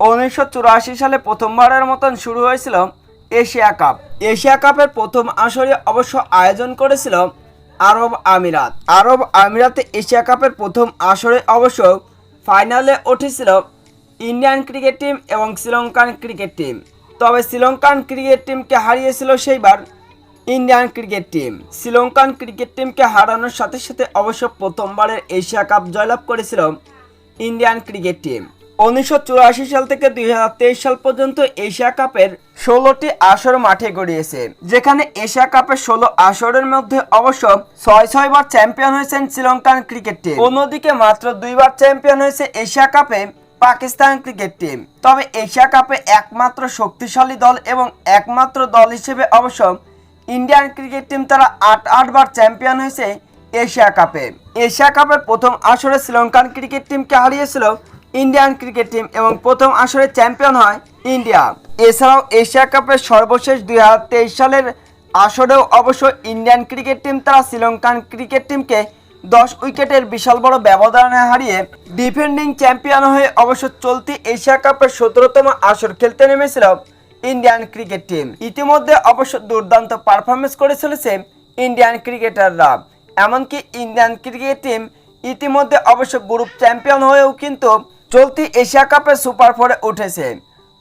উনিশশো চুরাশি সালে প্রথমবারের মতন শুরু হয়েছিল এশিয়া কাপ। এশিয়া কাপের প্রথম আসরে অবশ্য আয়োজন করেছিল আরব আমিরাত। আরব আমিরাতে এশিয়া কাপের প্রথম আসরে অবশ্য ফাইনালে উঠেছিল ইন্ডিয়ান ক্রিকেট টিম এবং শ্রীলঙ্কান ক্রিকেট টিম। তবে শ্রীলঙ্কান ক্রিকেট টিমকে হারিয়েছিল সেইবার Indian cricket team. Sri Lankan cricket টিমকে হারানোর সাথে সাথে অবশ্য প্রথমবারের এশিয়া কাপ জয়লাভ করেছিল ইন্ডিয়ান ক্রিকেট টিম। উনিশশো চুরাশি সাল থেকে দুই সাল পর্যন্ত এশিয়া কাপের ষোলোটি আসর মাঠে গড়িয়েছে, যেখানে এশিয়া কাপের ষোলো আসরের মধ্যে অবশ্য ছয় ছয় বার চ্যাম্পিয়ন হয়েছেন শ্রীলঙ্কান ক্রিকেট টিম। অন্যদিকে মাত্র দুইবার চ্যাম্পিয়ন হয়েছে এশিয়া কাপে পাকিস্তান ক্রিকেট টিম। তবে এশিয়া কাপে একমাত্র শক্তিশালী দল এবং একমাত্র দল হিসেবে অবশ্য ইন্ডিয়ান ক্রিকেট টিম তারা আট আটবার চ্যাম্পিয়ন হয়েছে এশিয়া কাপে। এশিয়া কাপের প্রথম আসরে শ্রীলঙ্কান ক্রিকেট টিমকে হারিয়েছিল ইন্ডিয়ান ক্রিকেট টিম এবং প্রথম আসরে চ্যাম্পিয়ন হয় ইন্ডিয়া। এছাড়াও এশিয়া কাপের সর্বশেষ দুই সালের আসরেও অবশ্য ইন্ডিয়ান ক্রিকেট টিম তারা শ্রীলঙ্কান ক্রিকেট টিমকে দশ উইকেটের বিশাল বড় ব্যবধানে হারিয়ে ডিফেন্ডিং চ্যাম্পিয়ন হয়ে অবশ্য চলতি এশিয়া কাপের সতেরোতম আসর খেলতে নেমেছিল ইন্ডিয়ান ক্রিকেট টিম। ইতিমধ্যে অবশ্য দুর্দান্ত পারফরমেন্স করে চলেছে ইন্ডিয়ান ক্রিকেটাররা। এমনকি ইন্ডিয়ান ক্রিকেট টিম ইতিমধ্যে অবশ্য গ্রুপ চ্যাম্পিয়ন হয়েও কিন্তু চলতি এশিয়া কাপে সুপার ফোরে উঠেছে।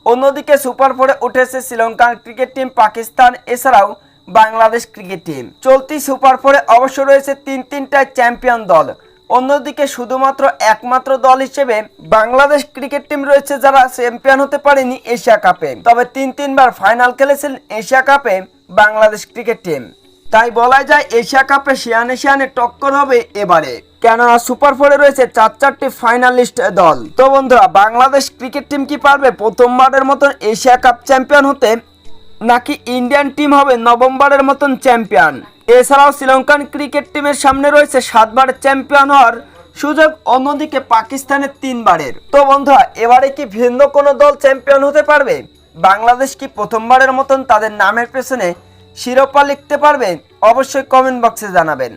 অন্যদিকে সুপার ফোরে উঠেছে শ্রীলঙ্কান ক্রিকেট টিম পাকিস্তান, এছাড়াও বাংলাদেশ ক্রিকেট টিম। চলতি সুপার ফোরে অবশ্য রয়েছে তিন তিনটা চ্যাম্পিয়ন দল। অন্যদিকে শুধুমাত্র একমাত্র দল হিসেবে বাংলাদেশ ক্রিকেট টিম রয়েছে যারা চ্যাম্পিয়ন হতে পারেনি এশিয়া কাপে। তবে তিন তিনবার ফাইনাল খেলেছেন এশিয়া কাপে বাংলাদেশ ক্রিকেট টিম। তাই বলা যায় এশিয়া কাপে শিয়ানে শিয়ানে টক্কর হবে এবারে। কেননা সুপার ফোরে রয়েছে চার চারটি ফাইনালিস্ট দল। তো বন্ধুরা, বাংলাদেশ ক্রিকেট টিম কি পারবে? প্রথমবারের মতন এশিয়া কাপ চ্যাম্পিয়ন হতে নাকি ইন্ডিয়ান টিম হবে নভেম্বরের মতন চ্যাম্পিয়ন? এছাড়াও শ্রীলঙ্কান ক্রিকেট টিমের সামনে রয়েছে সাতবার চ্যাম্পিয়ন হওয়ার সুযোগ, অন্যদিকে পাকিস্তানের তিনবারের। তো বন্ধুরা, এবারে কি ভিন্ন কোনো দল চ্যাম্পিয়ন হতে পারবে? বাংলাদেশ কি প্রথমবারের মতন তাদের নামের পেছনে শিরোপা লিখতে পারবেন অবশ্যই কমেন্ট বক্সে জানাবেন।